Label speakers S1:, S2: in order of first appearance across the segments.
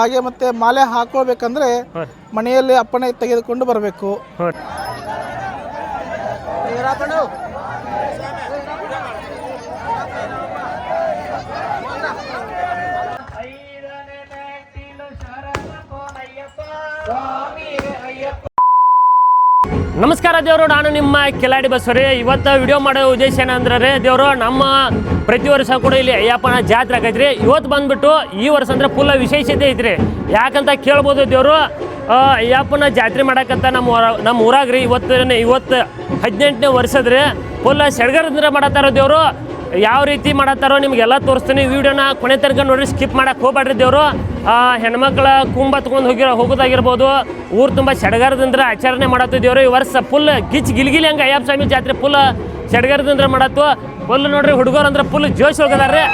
S1: ಹಾಗೆ ಮತ್ತೆ ಮಾಲೆ ಹಾಕೋಬೇಕಂದ್ರೆ ಮನೆಯಲ್ಲಿ ಅಪ್ಪಣೆ ತೆಗೆದುಕೊಂಡು ಬರಬೇಕು.
S2: ನಮಸ್ಕಾರ ದೇವರು, ನಾನು ನಿಮ್ಮ ಕಿಲಾಡಿ ಬಸ್ವರಿ. ಇವತ್ತು ವಿಡಿಯೋ ಮಾಡೋ ಉದ್ದೇಶ ಏನಂದ್ರೆ ದೇವರು, ನಮ್ಮ ಪ್ರತಿ ವರ್ಷ ಕೂಡ ಇಲ್ಲಿ ಅಯ್ಯಪ್ಪನ ಜಾತ್ರೆ ಆಗೈತ್ರಿ. ಇವತ್ತು ಬಂದ್ಬಿಟ್ಟು ಈ ವರ್ಷ ಅಂದ್ರೆ ಫುಲ್ ವಿಶೇಷತೆ ಐತ್ರಿ. ಯಾಕಂತ ಕೇಳ್ಬೋದು ದೇವರು ಅಯ್ಯಪ್ಪನ ಜಾತ್ರೆ ಮಾಡಕ್ಕಂತ ನಮ್ಮ ನಮ್ಮ ಊರಾಗ್ರಿ. ಇವತ್ತು ಇವತ್ತು ಹದಿನೆಂಟನೇ ವರ್ಷದ್ರಿ. ಫುಲ್ ಸೆಡ್ಗರದಿಂದ ಮಾಡತ್ತಾರ ದೇವರು. ಯಾವ ರೀತಿ ಮಾಡತ್ತಾರೋ ನಿಮ್ಗೆಲ್ಲ ತೋರಿಸ್ತೀನಿ. ವಿಡಿಯೋನ ಕೊನೆ ತನಕ ನೋಡ್ರಿ ಸ್ಕಿಪ್ ಮಾಡಕ್ಕೆ ಹೋಗ್ಬೇಡ್ರಿ ದೇವರು. ಹೆಣ್ಮಕ್ಳ ಕುಂಬ ತಗೊಂಡು ಹೋಗಿರೋ ಹೋಗೋದಾಗಿರ್ಬೋದು, ಊರು ತುಂಬ ಸಡಗರದಿಂದ ಆಚರಣೆ ಮಾಡತ್ತಿದ್ದೇವ್ರು ಈ ವರ್ಷ ಫುಲ್ ಗಿಚ್ ಗಿಲ್ಗಿಲಿ ಹಂಗೆ ಅಯ್ಯಪ್ಪ ಸ್ವಾಮಿ ಜಾತ್ರೆ ಫುಲ್ ಸಡಗರದಿಂದ ಮಾಡತ್ತು. ಫುಲ್ ನೋಡ್ರಿ ಹುಡುಗರು ಅಂದ್ರೆ ಫುಲ್ ಜೋಶ್ ಹೋಗದಾರ್ರಿ.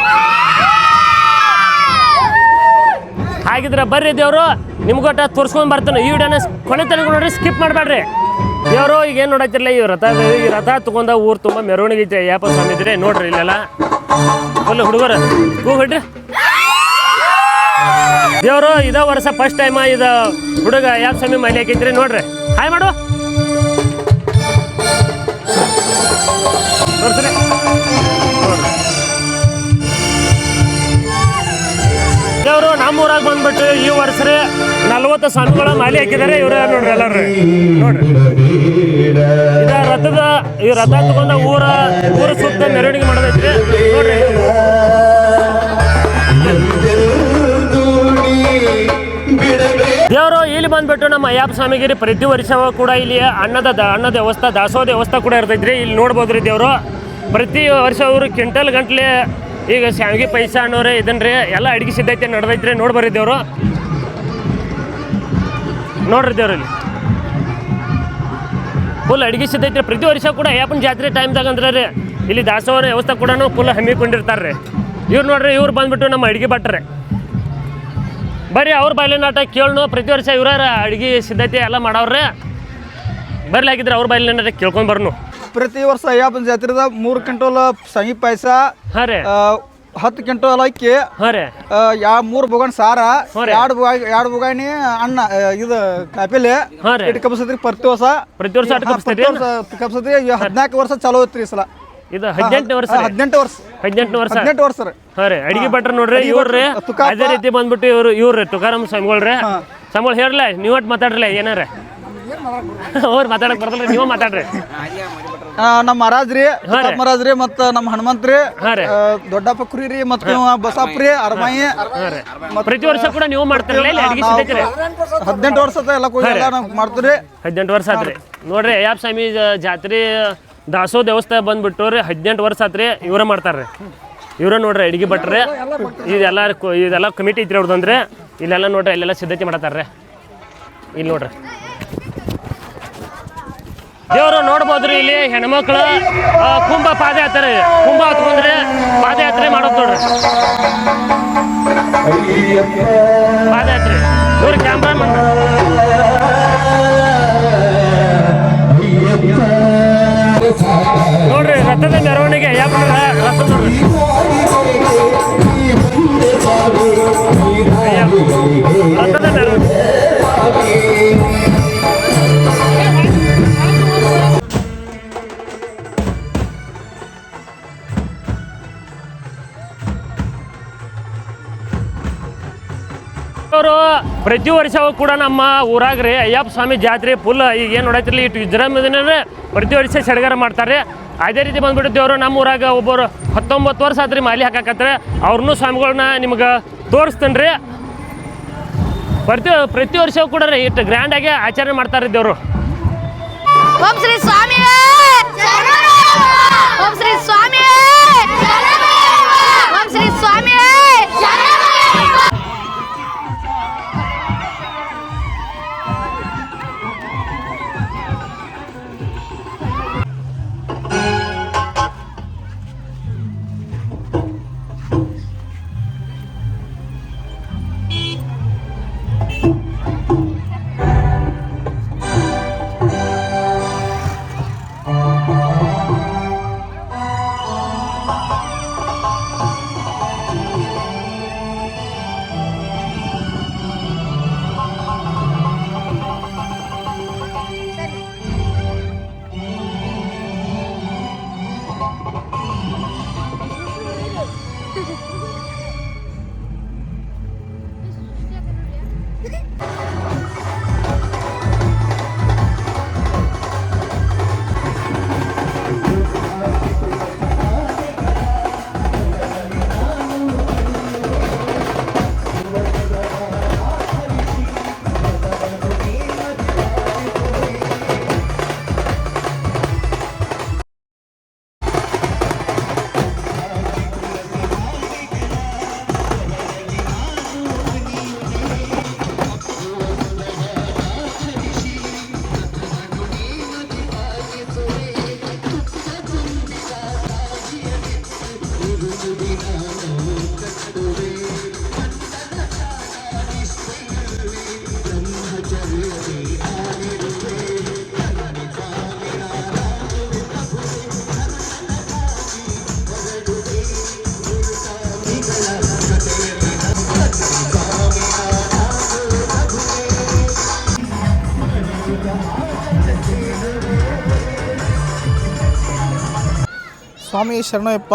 S2: ಹಾಗಿದ್ರೆ ಬರ್ರಿ ದೇವರು ನಿಮ್ಗೊಟ್ಟ ತೋರ್ಸ್ಕೊಂಡು ಬರ್ತಾನೆ. ಈ ವಿಡಿಯೋನ ಕೊನೆ ತನಕ ನೋಡ್ರಿ ಸ್ಕಿಪ್ ಮಾಡಬೇಡ್ರಿ. ದೇವರು ಈಗ ಏನು ನೋಡತ್ತಿರಲ್ಲ ಈ ರಥ ಈ ರಥ ತಗೊಂಡ ಊರು ತುಂಬ ಮೆರವಣಿಗೆ ಐತೆ. ಯಾಪ ಸ್ವಾಮಿ ಇದ್ರೆ ನೋಡ್ರಿ ಇಲ್ಲೆಲ್ಲ. ಫುಲ್ ಹುಡುಗರು. ಹೂ ಹೊಡ್ರಿ ದೇವರು, ಇದ ವರ್ಷ ಫಸ್ಟ್ ಟೈಮ್ ಇದ ಹುಡುಗ ಯಾಪ ಸ್ವಾಮಿ ಮನೆ ಹಾಕಿದ್ರಿ ನೋಡ್ರಿ. ಹಾಯ್ ಮಾಡು. ದೇವರು ನಮ್ಮೂರಾಗ ಬಂದ್ಬಿಟ್ಟು ಈ ವರ್ಷ ರೀ ನಲ್ವತ್ತು ಸ್ವಾಮಿಗಳ ಮಾಲೆ ಹಾಕಿದ್ದಾರೆ ಇವ್ರ ನೋಡ್ರಿ ಎಲ್ಲಾರು ನೋಡ್ರಿ. ಇದ ರಥದ, ಈ ರಥ ತಗೊಂಡ ಊರ ಊರ ಸುತ್ತ ಮೆರವಣಿಗೆ ಮಾಡೋದೈತ್ರಿ. ನೋಡ್ರಿ. ದೇವರು ಇಲ್ಲಿ ಬಂದ್ಬಿಟ್ಟು ನಮ್ಮ ಅಯ್ಯಪ್ಪ ಸ್ವಾಮಿಗಿರಿ ಪ್ರತಿ ವರ್ಷ ಕೂಡ ಇಲ್ಲಿ ಅನ್ನದ ಅನ್ನ ವ್ಯವಸ್ಥೆ, ದಾಸೋಹ ವ್ಯವಸ್ಥೆ ಕೂಡ ಇರ್ತೈತ್ರಿ. ಇಲ್ಲಿ ನೋಡ್ಬೋದ್ರಿ ದೇವರು. ಪ್ರತಿ ವರ್ಷ ಅವರು ಕ್ವಿಂಟಲ್ ಗಂಟ್ಲೆ ಈಗ ಶಾವಿಗೆ ಪೈಸಾ ಅನ್ನೋರೆ ಇದನ್ರಿ, ಎಲ್ಲ ಅಡಿಗೆ ಸಿದ್ಧತೆ ನಡೆದೈತ್ರಿ ನೋಡ್ಬರ್ರಿ ದೇವರು ನೋಡ್ರಿ ದೇವ್ರು ಇಲ್ಲಿ. ಫುಲ್ ಅಡಿಗೆ ಸಿದ್ಧೈತ್ರಿ ಪ್ರತಿ ವರ್ಷ ಕೂಡ ಯಾಪನ್ ಜಾತ್ರೆ ಟೈಮ್ದಾಗ ಅಂದ್ರೆ ರೀ, ಇಲ್ಲಿ ದಾಸೋಹರ ವ್ಯವಸ್ಥೆ ಕೂಡ ಫುಲ್ ಹಮ್ಮಿಕೊಂಡಿರ್ತಾರೆ ರೀ ಇವ್ರು ನೋಡ್ರಿ, ಇವ್ರು ಬಂದ್ಬಿಟ್ಟು ನಮ್ಮ ಅಡಿಗೆ ಭಟ್ರೆ. ಬರ್ರಿ, ಅವ್ರ ಬಯಲಿನ ನಾಟ ಕೇಳೋಣ ಪ್ರತಿ ವರ್ಷ ಇವ್ರ ಅಡಿಗೆ ಸಿದ್ಧತೆ ಎಲ್ಲ ಮಾಡವ್ರೆ. ಬರ್ಲಿ ಹಾಕಿದ್ರೆ ಅವ್ರ ಬಯಲಿನ ನಾಟ ಕೇಳ್ಕೊಂಡ್ ಬರ್ನು.
S1: ಪ್ರತಿ ವರ್ಷ ಅಯ್ಯಪ್ಪನ ಜಾತ್ರೆದ ಮೂರು ಕ್ವಿಂಟಲ್ ಸಂಗಿ ಪಾಯಸ
S2: ಹಾಂ ರೀ.
S1: ಹತ್ತು ಕ್ವಿಂಟಲ್ ಅಕ್ಕಿ
S2: ಹಾ ರೀ.
S1: ಯಾ ಮೂರು ಬುಗಾಣ್ ಸಾರ. ಎರಡು ಬುಗಾಣಿ ಎರಡು ಬುಗಾಣಿ ಅನ್ನ ಆ, ಇದು ಕಾಪಿಲೆ
S2: ಹಾ ರೀ.
S1: ಇಟ್ಟು ಕಪ್ಸತ್ರಿ ಪ್ರತಿ ವರ್ಷ.
S2: ಪ್ರತಿ ವರ್ಷ ಅಟ್
S1: ಹಾ, ವರ್ಷ ಹದಿನಾಲ್ಕು ವರ್ಷ ಚಲೋ ಐತ್ರಿ ಈ ಸಲ.
S2: ಇದು ಹದಿನೆಂಟು ವರ್ಷ ರೀ.
S1: ಹದಿನೆಂಟು ವರ್ಷ.
S2: ಹದಿನೆಂಟು ವರ್ಷ.
S1: ಹದಿನೆಂಟು ವರ್ಷ ರೀ.
S2: ಹಾಂ ರೀ. ಅಡಿಗೆ ಭಟ್ರು ನೋಡ್ರಿ ಇವ್ರಿ
S1: ತುಕಾಪ.
S2: ಅದೇ ರೀತಿ ಬಂದ್ಬಿಟ್ಟು ಇವ್ರು ಇವ್ರಿ ತುಕಾರಾಮ್ ಸ್ವಾಮಿಗಳ್ರಿ ಸ್ವಾಮಿಗಳು ಹೇಳಲ್ಲ ನೀವು ಒಟ್ಟು ಮಾತಾಡ್ರಲ್ಲ ಏನಾರ? ಅವ್ರು ಮಾತಾಡಕ್ ಬರ್ತಲ್ರಿ ನೀವು ಮಾತಾಡ್ರಿ.
S1: ನಮ್ಮ ಮಹಾರಾಜ್ರಿ ಮಹಾರಾಜ್ರಿ ಮತ್ತ ನಮ್ಮ ಹನುಮಂತ್ರಿ
S2: ಹಾಂ ರೀ.
S1: ಆ, ದೊಡ್ಡಪ್ಪ ಕುರಿರಿ ಮತ್ತ ಬಸಾಪ್ರಿ ಅರಮಾಯಿ
S2: ಪ್ರತಿ ವರ್ಷ ಕೂಡ ನೀವು ಮಾಡ್ತಿರಲ್ಲ ಇಲ್ಲಿ? ಅಡಿಗೆ ಸಿದ್ಧತೆ ರೀ?
S1: ಹದಿನೆಂಟು ವರ್ಷ ಎಲ್ಲ ಕೂಡಿ ಎಲ್ಲ ನಾವು ಮಾಡ್ತೀವಿ
S2: ಹದಿನೆಂಟು ವರ್ಷ ಆತ್ರಿ. ನೋಡ್ರಿ ಅಯ್ಯಪ್ಪ ಸ್ವಾಮಿ ಜ- ಜಾತ್ರೆ ದಾಸೋ ದೇವಸ್ಥಾನ ಬಂದ್ಬಿಟ್ಟು ರೀ ಹದಿನೆಂಟು ವರ್ಷ ಆತ್ರಿ ಇವ್ರ ಮಾಡ್ತಾರೆ ಇವರ ನೋಡ್ರಿ ಅಡಿಗೆ ಭಟ್ರೆ. ಇದೆಲ್ಲ ಕು- ಇದೆಲ್ಲ ಕಮಿಟಿ ಐತ್ರಿ ಅವ್ರದ್ದು ಇಲ್ಲೆಲ್ಲ ನೋಡ್ರಿ ಇಲ್ಲೆಲ್ಲ ಸಿದ್ಧತೆ ಮಾಡತ್ತಾರ್ರಿ. ಇಲ್ಲಿ ನೋಡ್ರಿ. ದೇವರು ನೋಡ್ಬೋದ್ರಿ ಇಲ್ಲಿ ಹೆಣ್ಮಕ್ಳು ಕುಂಭ ಪಾದಯಾತ್ರೆ. ಕುಂಭ ಹತ್ಕೊಂಡ್ರೆ ಪಾದಯಾತ್ರೆ ಮಾಡೋದು ನೋಡ್ರಿ. ಪಾದಯಾತ್ರೆ. ಇವ್ರು ಕ್ಯಾಮ್ರಾಮನ್ ವರ್ಷವೂ ಕೂಡ ನಮ್ಮ ಊರಾಗ ರೀ ಅಯ್ಯಪ್ಪ ಸ್ವಾಮಿ ಜಾತ್ರೆ ಫುಲ್ ಈಗ ಏನು ನೋಡೈತಿರಲಿ ಇಟ್ಟು ವಿಜೃಂಭಣೆ ಪ್ರತಿ ವರ್ಷ ಸಡಗರ ಮಾಡ್ತಾರೆ. ಅದೇ ರೀತಿ ಬಂದ್ಬಿಟ್ಟು ದೇವರು ನಮ್ಮ ಊರಾಗ ಒಬ್ಬರು ಹತ್ತೊಂಬತ್ತು ವರ್ಷ ಆತ್ರಿ ಮಾಲಿ ಹಾಕಾಕತ್ತಾರೆ ಅವ್ರನ್ನೂ ಸ್ವಾಮಿಗಳನ್ನ ನಿಮ್ಗೆ ತೋರಿಸ್ತೇನೆ ರೀ ಪ್ರತಿ ಪ್ರತಿ ವರ್ಷವೂ ಕೂಡ ರೀ ಇಟ್ಟು ಗ್ರ್ಯಾಂಡಾಗಿ ಆಚರಣೆ ಮಾಡ್ತಾರೆ ದೇವರು.
S3: ಶ್ರೀ ಸ್ವಾಮಿ ಶ್ರೀ ಸ್ವಾಮಿ ಶ್ರೀ ಸ್ವಾಮಿ
S1: ಸ್ವಾಮಿ ಶರಣಯ್ಯಪ್ಪ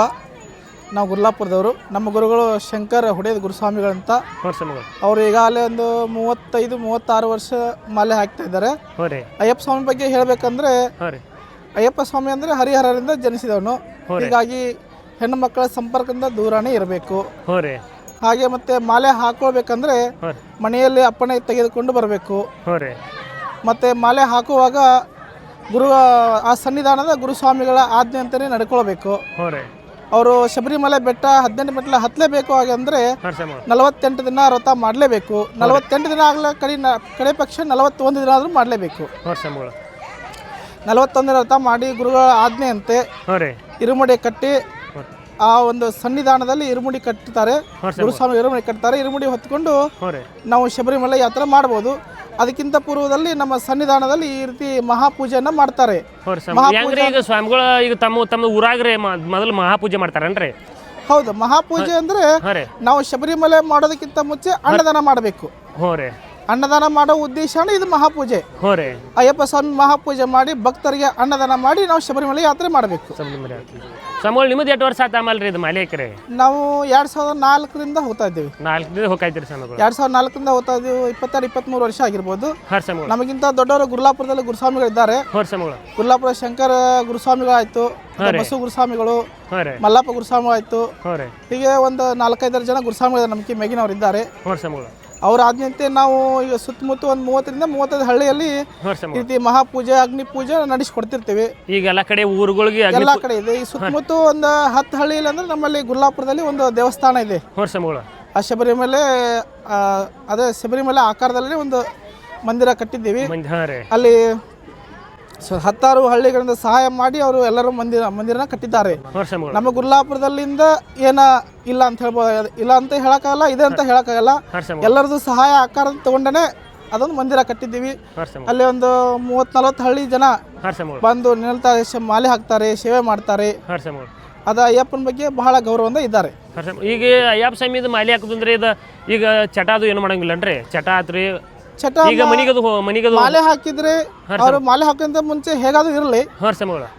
S1: ನಾವು ಗುರ್ಲಾಪುರದವರು. ನಮ್ಮ ಗುರುಗಳು ಶಂಕರ್ ಹುಡೇದ್ ಗುರುಸ್ವಾಮಿಗಳಂತ. ಅವರು ಈಗ ಈಗಾಗಲೇ ಒಂದು ಮೂವತ್ತೈದು ಮೂವತ್ತಾರು ವರ್ಷ ಮಾಲೆ ಹಾಕ್ತಾ ಇದ್ದಾರೆ. ಅಯ್ಯಪ್ಪ ಸ್ವಾಮಿ ಬಗ್ಗೆ ಹೇಳಬೇಕಂದ್ರೆ ಅಯ್ಯಪ್ಪ ಸ್ವಾಮಿ ಅಂದ್ರೆ ಹರಿಹರರಿಂದ ಜನಿಸಿದವನು. ಹೀಗಾಗಿ ಹೆಣ್ಣು ಮಕ್ಕಳ ಸಂಪರ್ಕದಿಂದ ದೂರನೇ ಇರಬೇಕು. ಹಾಗೆ ಮತ್ತೆ ಮಾಲೆ ಹಾಕೊಳ್ಬೇಕಂದ್ರೆ ಮನೆಯಲ್ಲಿ ಅಪ್ಪಣೆ ತೆಗೆದುಕೊಂಡು ಬರಬೇಕು. ಮತ್ತು ಮಾಲೆ ಹಾಕುವಾಗ ಗುರು ಆ ಸನ್ನಿಧಾನದ ಗುರುಸ್ವಾಮಿಗಳ ಆಜ್ಞೆ ಅಂತಲೇ ನಡ್ಕೊಳ್ಬೇಕು.
S2: ಹ್ಞೂ ರೀ.
S1: ಅವರು ಶಬರಿಮಲೆ ಬೆಟ್ಟ ಹದಿನೆಂಟು ಮೆಟ್ಲ ಹತ್ತಲೇಬೇಕು
S2: ಹಾಗೆ ಅಂದ್ರೆ
S1: ನಲವತ್ತೆಂಟು ದಿನ ವ್ರತ ಮಾಡಲೇಬೇಕು. ನಲವತ್ತೆಂಟು ದಿನ ಆಗ್ಲ ಕಡೆ ನ ಕಡೆ ಪಕ್ಷ ನಲವತ್ತೊಂದು ದಿನ ಆದರೂ ಮಾಡಲೇಬೇಕು.
S2: ಸ್ವಾಮಿಗಳು
S1: ನಲವತ್ತೊಂದು ದಿನ ವ್ರತ ಮಾಡಿ ಗುರುಗಳ ಆಜ್ಞೆಯಂತೆ
S2: ಹ್ಞೂ ರೀ.
S1: ಇರುಮುಡಿ ಕಟ್ಟಿ ಆ ಒಂದು ಸನ್ನಿಧಾನದಲ್ಲಿ ಇರುಮುಡಿ ಕಟ್ಟುತ್ತಾರೆ ಗುರುಸ್ವಾಮಿ ಇರುಮುಡಿ ಕಟ್ತಾರೆ. ಇರುಮುಡಿ ಹೊತ್ಕೊಂಡು
S2: ಹ್ಞೂ ರೀ.
S1: ನಾವು ಶಬರಿಮಲೆ ಯಾತ್ರೆ ಮಾಡ್ಬೋದು. ಅದಕ್ಕಿಂತ ಪೂರ್ವದಲ್ಲಿ ನಮ್ಮ ಸನ್ನಿಧಾನದಲ್ಲಿ ಈ ರೀತಿ ಮಹಾಪೂಜೆಯನ್ನ ಮಾಡ್ತಾರೆ.
S2: ಹೆಂಗ್ರಿ ಈಗ ಸ್ವಾಮಿಗಳು ಈಗ ತಮ್ಮ ತಮ್ಮ ಊರಾಗ್ರೆ ಮೊದಲು ಮಹಾಪೂಜೆ ಮಾಡ್ತಾರೇನ್ರಿ?
S1: ಹೌದು ಮಹಾಪೂಜೆ ಅಂದ್ರೆ ನಾವು ಶಬರಿಮಲೆ ಮಾಡೋದಕ್ಕಿಂತ ಮುಂಚೆ ಅನ್ನದಾನ ಮಾಡಬೇಕು.
S2: ಹ್ಞೂ ರೀ.
S1: ಅನ್ನದಾನ ಮಾಡೋ ಉದ್ದೇಶ ಇದು ಮಹಾಪೂಜೆ. ಅಯ್ಯಪ್ಪ ಸ್ವಾಮಿ ಮಹಾಪೂಜೆ ಮಾಡಿ ಭಕ್ತರಿಗೆ ಅನ್ನದಾನ ಮಾಡಿ ನಾವು ಶಬರಿಮಲೆ ಯಾತ್ರೆ ಮಾಡಬೇಕು.
S2: ನಿಮ್ಮದು ಎಷ್ಟು ವರ್ಷ ಆತಾಮಲ್ರಿ ಇದು ಮಾಲೆ
S1: ನಾವು ಎರಡು ಸಾವಿರದ ನಾಲ್ಕರಿಂದ ಹೋಗ್ತಾ ಇದ್ದೀವಿ.
S2: ನಾಲ್ಕು ದಿನ ಹೋಗಾಯ್ತಿರಿ ಸ್ವಾಮಿಗಳು.
S1: ಎರಡ್ ಸಾವಿರದ ನಾಲ್ಕರಿಂದ ಹೋಗ್ತಾ ಇದ್ದೀವಿ ಇಪ್ಪತ್ತೆರಡು ಇಪ್ಪತ್ಮೂರು ವರ್ಷ ಆಗಿರ್ಬೋದು. ನಮಗಿಂತ ದೊಡ್ಡವರು ಗುರುಲಾಪುರದಲ್ಲಿ ಗುರುಸ್ವಾಮಿಗಳಿದ್ದಾರೆ.
S2: ಇದ್ದಾರೆ ಸ್ವಾಮಿಗಳು.
S1: ಗುರುಲಾಪುರ ಶಂಕರ ಗುರುಸ್ವಾಮಿಗಳಾಯ್ತು ಬಸು ಗುರುಸ್ವಾಮಿಗಳು ಮಲ್ಲಪ್ಪ
S2: ಗುರುಸ್ವಾಮಿ ಆಯ್ತು
S1: ಹೀಗೆ ಒಂದು ನಾಲ್ಕೈದಾರು ಜನ ಗುರುಸ್ವಾಮಿಗಳು ನಮಗೆ ಮೇಗಿನವರು ಇದ್ದಾರೆ ಅವ್ರ ಆಜ್ಞೆಯಂತೆ ನಾವು ಈಗ ಸುತ್ತಮುತ್ತ ಒಂದು ಮೂವತ್ತರಿಂದ ಮೂವತ್ತೈದು ಹಳ್ಳಿಯಲ್ಲಿ ಈ ರೀತಿ ಮಹಾಪೂಜೆ ಅಗ್ನಿ ಪೂಜೆ ನಡೆಸಿಕೊಡ್ತಿರ್ತೀವಿ.
S2: ಈಗ ಎಲ್ಲ ಕಡೆ ಊರುಗಳಿಗೆ
S1: ಎಲ್ಲ ಕಡೆ ಇದೆ. ಈ ಸುತ್ತಮುತ್ತ ಒಂದು ಹತ್ತು ಹಳ್ಳಿ ಅಂದ್ರೆ ನಮ್ಮಲ್ಲಿ ಗುಲ್ಲಾಪುರದಲ್ಲಿ ಒಂದು ದೇವಸ್ಥಾನ ಇದೆ. ಆ ಶಬರಿಮಲೆ ಅದೇ ಶಬರಿಮಲೆ ಆಕಾರದಲ್ಲಿ ಒಂದು ಮಂದಿರ ಕಟ್ಟಿದ್ದೀವಿ. ಅಲ್ಲಿ ಸ- ಹತ್ತಾರು ಹಳ್ಳಿಗಳಿಂದ ಸಹಾಯ ಮಾಡಿ ಅವರು ಎಲ್ಲರೂ ಮಂದಿರ ಮಂದಿರನ ಕಟ್ಟಿದ್ದಾರೆ. ನಮ್ಮ ಗುಲ್ಲಾಪುರದಲ್ಲಿಂದ ಏನ ಇಲ್ಲ ಅಂತ ಹೇಳ್ಬೋದು ಇಲ್ಲ ಅಂತ ಹೇಳಕ್ಕಾಗಲ್ಲ ಇದೆ ಅಂತ ಹೇಳಕ್ಕಾಗಲ್ಲ. ಎಲ್ಲರದು ಸಹಾಯ ಆಕಾರ ತಗೊಂಡೇ ಅದೊಂದು ಮಂದಿರ ಕಟ್ಟಿದ್ದೀವಿ. ಅಲ್ಲಿ ಒಂದು ಮೂವತ್ತು ನಲ್ವತ್ತು ಹಳ್ಳಿ ಜನ ಬಂದು ನಿಲ್ತಾರೆ ಶ- ಮಾಲೆ ಹಾಕ್ತಾರೆ ಸೇವೆ ಮಾಡ್ತಾರೆ. ಅದ ಅಯ್ಯಪ್ಪನ ಬಗ್ಗೆ ಬಹಳ ಗೌರವದಿಂದ ಇದ್ದಾರೆ.
S2: ಈಗ ಅಯ್ಯಪ್ಪ ಸ್ವಾಮಿ ಮಾಲೆ ಹಾಕುದಂದ್ರೆ ಇದು ಈಗ ಚಟ ಅದು ಏನು ಮಾಡಂಗಿಲ್ಲನ್ರಿ? ಚಟ ಆತ್ರಿ
S1: ಚಟ
S2: ಈಗ ಮನಿಗದು ಹೋ- ಮನಿಗದು
S1: ಮಾಲೆ ಹಾಕಿದ್ರೆ ಅವರು ಮಾಲೆ ಹಾಕೋಂತ ಮುಂಚೆ ಹೇಗಾದ್ರೂ ಇರಲಿ.
S2: ಹಾಂ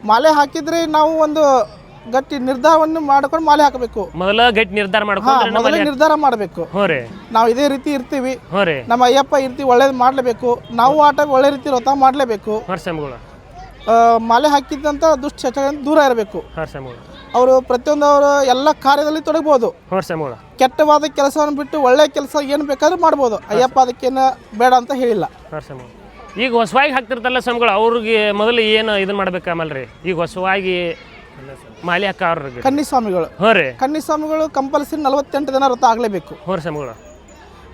S1: ಮಾಲೆ ಹಾಕಿದ್ರೆ ನಾವು ಒಂದು ಗಟ್ಟಿ ನಿರ್ಧಾರವನ್ನು ಮಾಡ್ಕೊಂಡು ಮಾಲೆ ಹಾಕಬೇಕು.
S2: ಮೊದಲ ಗಟ್ಟಿ ನಿರ್ಧಾರ
S1: ಹಾ
S2: ಮಾಡ್ಕೊಂಡ್ರೆ
S1: ಮೊದಲೇ ನಿರ್ಧಾರ ಮಾಡಬೇಕು.
S2: ಹ್ಞೂ ರೀ.
S1: ನಾವು ಇದೇ ರೀತಿ ಇರ್ತೀವಿ.
S2: ಹ್ಞೂ ರೀ.
S1: ನಮ್ಮ ಅಯ್ಯಪ್ಪ ಇರ್ತೀವಿ ರೀತಿ ಒಳ್ಳೇದು ಮಾಡಲೇಬೇಕು. ನಾವು ಆಟ ಒಳ್ಳೆ ರೀತಿ ವ್ರತ ಮಾಡಲೇಬೇಕು.
S2: ಹಾಂ ಸ್ವಾಮಿಗಳು
S1: ಮಾಲೆ ಹಾಕಿದ್ದಂಥ ದುಷ್ಟ ಚಟಗಳಿಂದ ದೂರ ಇರಬೇಕು.
S2: ಹಾಂ
S1: ಅವರು ಪ್ರತಿಯೊಂದು ಅವರು ಎಲ್ಲ ಕಾರ್ಯದಲ್ಲಿ ತೊಡಗ್ಬೋದು. ಕೆಟ್ಟವಾದ ಕೆಲಸವನ್ನು ಬಿಟ್ಟು ಒಳ್ಳೆ ಕೆಲಸ ಏನು ಬೇಕಾದ್ರೂ ಮಾಡ್ಬೋದು. ಅಯ್ಯಪ್ಪ ಅದಕ್ಕೇನು ಬೇಡ ಅಂತ ಹೇಳಿಲ್ಲ.
S2: ಈಗ ಹೊಸವಾಗಿ ಹಾಕ್ತಿರ್ತಲ್ಲ ಸ್ವಾಮಿಗಳು ಅವ್ರಿಗೆ ಮೊದಲು ಏನು ಇದನ್ನ ಮಾಡ್ಬೇಕು ಆಮೇಲೆ ರೀ? ಈಗ ಹೊಸವಾಗಿ ಮಾಲೆ ಹಾಕೋರ್ರಿಗೆ
S1: ಕನ್ನಿ ಸ್ವಾಮಿಗಳು
S2: ಹ್ಞೂ ರೀ.
S1: ಕನ್ನಿ ಸ್ವಾಮಿಗಳು ಕಂಪಲ್ಸರಿ ನಲವತ್ತೆಂಟು ದಿನ ವ್ರತ ಆಗಲೇಬೇಕು.
S2: ಹ್ಞೂ ಸ್ವಾಮಿಗಳು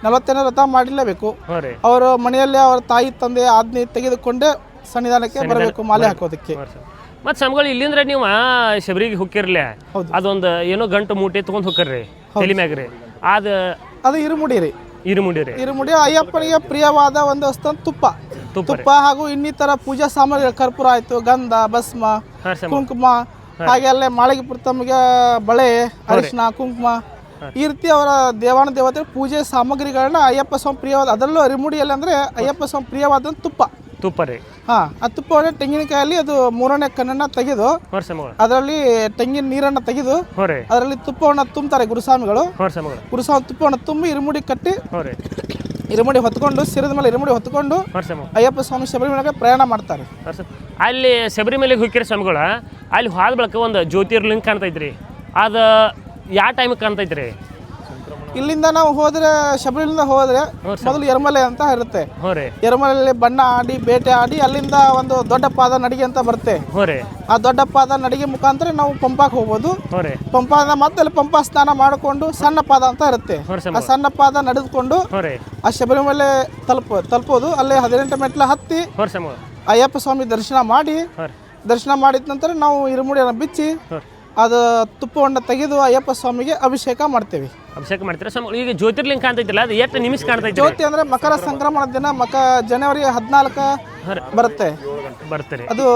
S1: ನಲವತ್ತೆಂಟು ವ್ರತ ಮಾಡಲೇಬೇಕು. ಅವರು ಮನೆಯಲ್ಲಿ ಅವರ ತಾಯಿ ತಂದೆ ಆಜ್ಞೆ ತೆಗೆದುಕೊಂಡೇ ಸನ್ನಿಧಾನಕ್ಕೆ ಬರಬೇಕು ಮಾಲೆ ಹಾಕೋದಕ್ಕೆ.
S2: ಮತ್ತು ಸ್ವಾಮಿಗಳು ಇಲ್ಲಿಂದ್ರೆ ನೀವು ಶಬರಿಗೆ
S1: ಹೊಕ್ಕಿರ್ಲಿ.
S2: ಅದೊಂದು ಏನೋ ಗಂಟು ಮೂಟೆ ತೊಗೊಂಡು ಹೊಕ್ಕರ್ರಿ ತಲೆ ಮ್ಯಾಗ ರೀ ಅದು
S1: ಅದು ಇರುಮುಡಿ ರೀ.
S2: ಇರುಮುಡಿ ರೀ.
S1: ಇರುಮುಡಿ ಅಯ್ಯಪ್ಪನಿಗೆ ಪ್ರಿಯವಾದ ಒಂದು ವಸ್ತು ತುಪ್ಪ.
S2: ತುಪ್ಪ
S1: ಹಾಗೂ ಇನ್ನಿತರ ಪೂಜಾ ಸಾಮಗ್ರಿಗಳು ಕರ್ಪೂರ ಆಯ್ತು ಗಂಧ ಭಸ್ಮ ಕುಂಕುಮ ಹಾಗೆ ಅಲ್ಲೇ ಮಾಳಿಗೆ ತಮಗೆ ಬಳೆ ಅರಿಶಿನ ಕುಂಕುಮ. ಈ ರೀತಿ ಅವರ ದೇವಾನ ದೇವತೆ ಪೂಜೆ ಸಾಮಗ್ರಿಗಳನ್ನ ಅಯ್ಯಪ್ಪ ಸ್ವಾಮಿ ಪ್ರಿಯವಾದ ಅದರಲ್ಲೂ ಅರಿಮುಡಿಯಲ್ಲಿ ಅಂದ್ರೆ ಅಯ್ಯಪ್ಪ ಸ್ವಾಮಿ ಪ್ರಿಯವಾದ ತುಪ್ಪ.
S2: ತುಪ್ಪ ರೀ
S1: ಹಾ ಆ ತುಪ್ಪವನ್ನು ತೆಂಗಿನಕಾಯಲ್ಲಿ ಅದು ಮೂರನೇ ಕಣ್ಣನ್ನ ತೆಗೆದು
S2: ಹ್ಞೂ ಸ್ವಾಮಿಗಳು
S1: ಅದರಲ್ಲಿ ತೆಂಗಿನ ನೀರನ್ನ ತೆಗೆದು
S2: ಹ್ಞೂ ರೀ
S1: ಅದರಲ್ಲಿ ತುಪ್ಪವನ್ನು ತುಂಬ್ತಾರೆ ಗುರುಸ್ವಾಮಿಗಳು.
S2: ಹ್ಞೂ ಸ್ವಾಮಿಗಳು
S1: ಗುರುಸ್ವಾಮಿ ತುಪ್ಪವನ್ನು ತುಂಬಿ ಇರುಮುಡಿ ಕಟ್ಟಿ
S2: ಹ್ಞೂ ರೀ
S1: ಇರುಮುಡಿ ಹೊತ್ಕೊಂಡು ಸಿರದ ಮೇಲೆ ಇರುಮುಡಿ ಹೊತ್ಕೊಂಡು
S2: ಹ್ಞೂ ಸ್ವಾಮಿ
S1: ಅಯ್ಯಪ್ಪ ಸ್ವಾಮಿ ಶಬರಿಮಲೆಗೆ ಪ್ರಯಾಣ ಮಾಡ್ತಾರೆ.
S2: ಹ್ಞೂ ಸ್ವಾಮಿ. ಅಲ್ಲಿ ಶಬರಿಮಲೆಗೆ ಹೋಗಿರಿ ಸ್ವಾಮಿಗಳು ಅಲ್ಲಿ ಹೋದ ಬಳಿಕ ಒಂದು ಜ್ಯೋತಿರ್ಲಿಂಗ ಕಾಣ್ತೈತ್ರಿ ಅದು ಯಾವ ಟೈಮಿಗೆ ಕಾಣ್ತೈತ್ರಿ
S1: ಇಲ್ಲಿಂದ ನಾವು ಹೋದ್ರೆ ಶಬರಿಲಿಂದ ಹೋದ್ರೆ ಮೊದಲು ಎರ್ಮಲೆ ಅಂತ ಇರುತ್ತೆ. ಎರಮಲೆಯಲ್ಲಿ ಬಣ್ಣ ಆಡಿ ಬೇಟೆ ಆಡಿ ಅಲ್ಲಿಂದ ಒಂದು ದೊಡ್ಡ ಪಾದ ನಡಿಗೆ ಅಂತ ಬರುತ್ತೆ. ಆ ದೊಡ್ಡ ಪಾದ ನಡಿಗೆ ಮುಖಾಂತರ ನಾವು ಪಂಪಾಕ್ ಹೋಗ್ಬೋದು. ಪಂಪಾದ ಮತ್ತೆ ಅಲ್ಲಿ ಪಂಪಾ ಸ್ನಾನ ಮಾಡಿಕೊಂಡು ಸಣ್ಣ ಪಾದ ಅಂತ ಇರುತ್ತೆ. ಆ ಸಣ್ಣ ಪಾದ ನಡೆದುಕೊಂಡು ಆ ಶಬರಿಮಲೆ ತಲುಪ ತಲುಪೋದು. ಅಲ್ಲಿ ಹದಿನೆಂಟು ಮೆಟ್ಲ ಹತ್ತಿ ಅಯ್ಯಪ್ಪ ಸ್ವಾಮಿ ದರ್ಶನ ಮಾಡಿ ದರ್ಶನ ಮಾಡಿದ ನಂತರ ನಾವು ಇರುಮುಡಿಯನ್ನು ಬಿಚ್ಚಿ ಅದು ತುಪ್ಪವನ್ನು ತೆಗೆದು ಅಯ್ಯಪ್ಪ ಸ್ವಾಮಿಗೆ ಅಭಿಷೇಕ ಮಾಡ್ತೇವೆ.
S2: ಅಭಿಷೇಕ ಮಾಡ್ತೀರಾ? ಸ್ವಾಮಿ ಈಗ ಜ್ಯೋತಿರ್ಲಿಂಗ ಕಾಣ್ತೈತಿಲ್ಲ ಅದು ಎಷ್ಟು ನಿಮಿಷ ಕಾಣ್ತೈತಿ
S1: ಜ್ಯೋತಿ ಅಂದ್ರೆ ಮಕರ ಸಂಕ್ರಮಣ ದಿನ ಮಕ ಜನವರಿ ಹದಿನಾಲ್ಕು ಬರುತ್ತೆ.
S2: ಬರ್ತೀರಿ
S1: ಅದು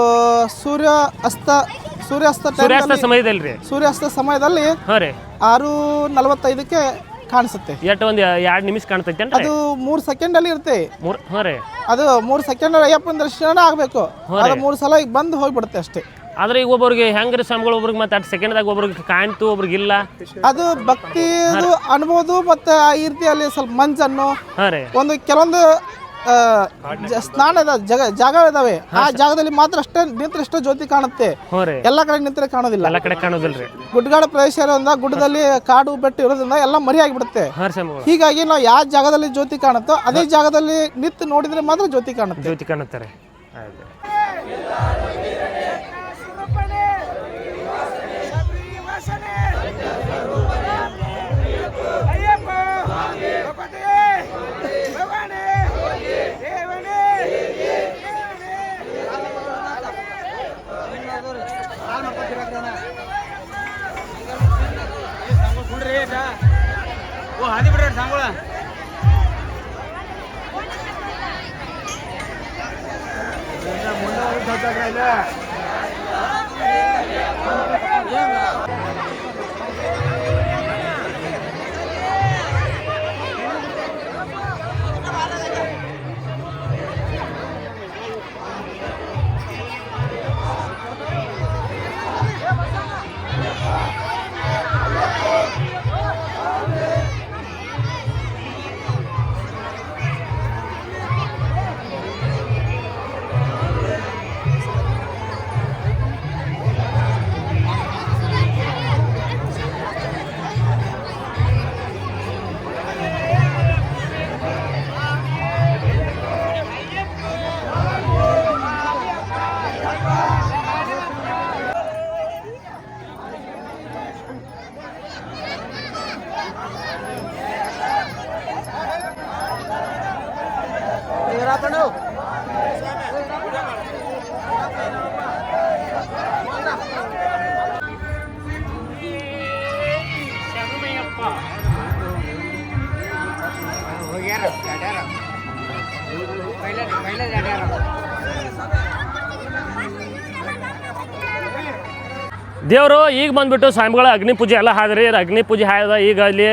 S1: ಸೂರ್ಯ ಅಸ್ತ ಸೂರ್ಯಾಸ್ತ
S2: ಸೂರ್ಯಾಸ್ತ ಸಮಯದಲ್ಲಿ ರೀ.
S1: ಸೂರ್ಯಾಸ್ತ ಸಮಯದಲ್ಲಿ
S2: ಹಾಂ ರೀ.
S1: ಆರು ನಲವತ್ತೈದಕ್ಕೆ ಕಾಣಿಸುತ್ತೆ.
S2: ಎಷ್ಟು ಒಂದು ಎರಡು ನಿಮಿಷ ಕಾಣ್ತೈತಿ
S1: ಅದು ಮೂರು ಸೆಕೆಂಡಲ್ಲಿ ಇರುತ್ತೆ.
S2: ಮೂರು ಹಾಂ ರೀ.
S1: ಅದು ಮೂರು ಸೆಕೆಂಡ್ ಅಯ್ಯಪ್ಪನ ದರ್ಶನ ಆಗ್ಬೇಕು. ಅದು ಮೂರು ಸಲ ಈಗ ಬಂದು ಹೋಗ್ಬಿಡುತ್ತೆ ಅಷ್ಟೇ.
S2: ಆದ್ರೆ ಈಗ ಒಬ್ಬರಿಗೆ ಹೆಂಗ್ರಿ ಸ್ವಾಮಿಗಳು ಒಬ್ರಿಗೆ ಮತ್ತೆ ಅಟ್ ಸೆಕೆಂಡ್ದಾಗ ಒಬ್ರಿಗೆ ಕಾಣ್ತು ಒಬ್ರಿಗೆ ಇಲ್ಲ.
S1: ಅದು ಭಕ್ತಿ ಅನ್ಬೋದು ಮತ್ತೆ ಈ ರೀತಿಯಲ್ಲಿ ಸ್ವಲ್ಪ ಮಂಜನ್ನು.
S2: ಹಾಂ ರೀ.
S1: ಒಂದು ಕೆಲವೊಂದು ಆ, ಜ- ಸ್ನಾನದ ಜಗ ಜಾಗ ಇದಾವೆ. ಆ ಜಾಗದಲ್ಲಿ ಮಾತ್ರ ಅಷ್ಟೇ ನಿಂತರಷ್ಟೇ ಜ್ಯೋತಿ ಕಾಣುತ್ತೆ.
S2: ಹ್ಞೂ ರೀ.
S1: ಎಲ್ಲ ಕಡೆ ನಿಂತರೆ ಕಾಣೋದಿಲ್ಲ.
S2: ಎಲ್ಲ ಕಡೆ ಕಾಣೋದಿಲ್ಲ ರೀ.
S1: ಗುಡ್ಡಗಾಡ ಪ್ರದೇಶ ಇರೋದ್ರಿಂದ ಗುಡ್ಡದಲ್ಲಿ ಕಾಡು ಬೆಟ್ಟು ಇರೋದ್ರಿಂದ ಎಲ್ಲ ಮರಿ ಆಗಿಬಿಡುತ್ತೆ
S2: ಹಾಂ ರೀ ಸ್ವಾಮಿಗಳು.
S1: ಹೀಗಾಗಿ ನಾವು ಯಾವ ಜಾಗದಲ್ಲಿ ಜ್ಯೋತಿ ಕಾಣುತ್ತೋ ಅದೇ ಜಾಗದಲ್ಲಿ ನಿಂತು ನೋಡಿದ್ರೆ ಮಾತ್ರ ಜ್ಯೋತಿ ಕಾಣುತ್ತೆ.
S2: ಜ್ಯೋತಿ ಕಾಣುತ್ತಾರೆ.
S4: Gracias.
S2: ದೇವರು, ಈಗ ಬಂದ್ಬಿಟ್ಟು ಸ್ವಾಮಿಗಳ ಅಗ್ನಿ ಪೂಜೆ ಎಲ್ಲ ಹಾದ್ರಿ. ಅಗ್ನಿ ಪೂಜೆ ಹಾಯ್ದ, ಈಗ ಅಲ್ಲಿ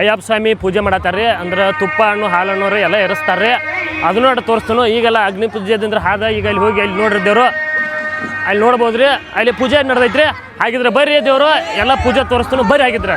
S2: ಅಯ್ಯಪ್ಪ ಸ್ವಾಮಿ ಪೂಜೆ ಮಾಡತ್ತಾರ್ರಿ. ಅಂದ್ರೆ ತುಪ್ಪ ಹಣ್ಣು, ಹಾಲು ಹಣ್ಣು ಎಲ್ಲ ಎರಸ್ತಾರ್ರಿ. ಅದನ್ನ ಅಡ್ ತೋರಿಸ್ತಾನು, ಈಗೆಲ್ಲ ಅಗ್ನಿ ಪೂಜೆದಿಂದ ಹಾದ, ಈಗ ಅಲ್ಲಿ ಹೋಗಿ ಅಲ್ಲಿ ನೋಡ್ರಿ ದೇವರು. ಅಲ್ಲಿ ನೋಡ್ಬೋದ್ರಿ, ಅಲ್ಲಿ ಪೂಜೆ ನಡೆದೈತ್ರಿ. ಹಾಗಿದ್ರೆ ಬರ್ರಿ ದೇವರು, ಎಲ್ಲ ಪೂಜೆ ತೋರಿಸ್ತಾನು ಬರ್ರಿ ಹಾಗಿದ್ರೆ.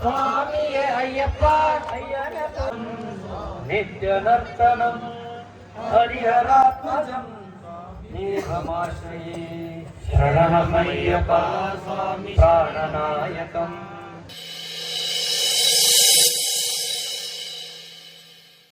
S3: சுவாமியே ஐயப்பா நித்ய நர்த்தனம் ஹரிஹராத்மஜம் நீகமாசிரே शरणमय्यपा स्वामि प्राणनायकम्